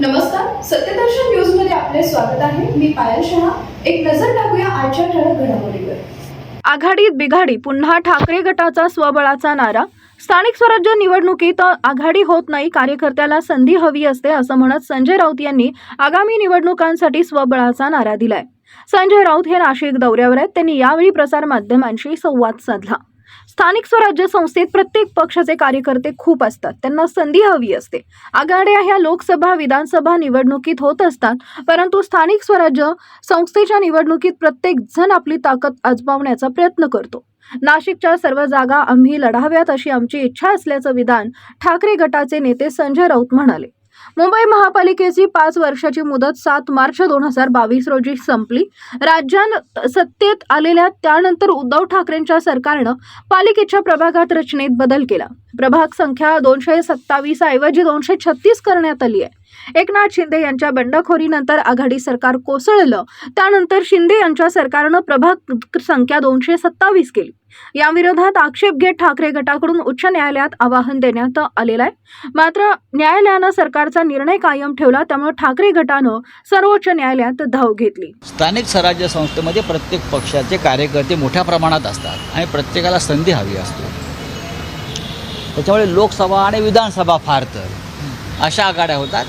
नमस्कार सत्यदर्शन न्यूजमध्ये आपले स्वागत आहे. मी पायल शहा. एक नजर टाकूया आजच्या ठळक घडामोडीवर. आघाडीत बिघाडी पुन्हा ठाकरे गटाचा स्वबळाचा नारा. स्थानिक स्वराज्य निवडणुकीत आघाडी होत नाही कार्यकर्त्याला संधी हवी असते असं म्हणत संजय राऊत यांनी आगामी निवडणुकांसाठी स्वबळाचा नारा दिलाय. संजय राऊत हे नाशिक दौऱ्यावर आहेत. त्यांनी यावेळी प्रसारमाध्यमांशी संवाद साधला. स्थानिक स्वराज्य संस्थेत प्रत्येक पक्षाचे कार्यकर्ते खूप असतात. त्यांना संधी हवी असते. आघाड्या ह्या लोकसभा विधानसभा निवडणुकीत होत असतात परंतु स्थानिक स्वराज्य संस्थेच्या निवडणुकीत प्रत्येक जण आपली ताकद आजमावण्याचा प्रयत्न करतो. नाशिकच्या सर्व जागा आम्ही लढाव्यात अशी आमची इच्छा असल्याचं विधान ठाकरे गटाचे नेते संजय राऊत म्हणाले. मुंबई महापालिकेची पाच वर्षाची मुदत सात मार्च दोन हजार बावीस रोजी संपली. राज्यात सत्तेत आलेल्या त्यानंतर उद्धव ठाकरेंच्या सरकारनं पालिकेच्या प्रभागात रचनेत बदल केला. प्रभाग संख्या दोनशे सत्तावीस ऐवजी दोनशे छत्तीस करण्यात आली आहे. एकनाथ शिंदे यांच्या बंडखोरीनंतर आघाडी सरकार कोसळलं. त्यानंतर शिंदे यांच्या सरकारनं प्रभाग संख्या दोनशे सत्तावीस केली. याविरोधात आक्षेप घेत ठाकरे गटाकडून उच्च न्यायालयात आवाहन देण्यात आलेलं आहे. मात्र न्यायालयानं सरकारचा निर्णय कायम ठेवला त्यामुळे ठाकरे गटानं सर्वोच्च न्यायालयात धाव घेतली. स्थानिक स्वराज्य संस्थेमध्ये प्रत्येक पक्षाचे कार्यकर्ते मोठ्या प्रमाणात असतात आणि प्रत्येकाला संधी हवी असते. त्याच्यामुळे लोकसभा आणि विधानसभा फार तर. अशा आघाड्या होतात.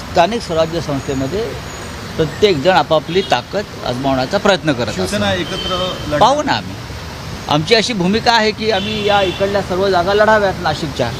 स्थानिक स्वराज्य संस्थेमध्ये प्रत्येकजण आपापली ताकद आजमावण्याचा प्रयत्न करत एकत्र पाहू ना आम्ही. आमची अशी भूमिका आहे की आम्ही या इकडल्या सर्व जागा लढाव्यात नाशिकच्या.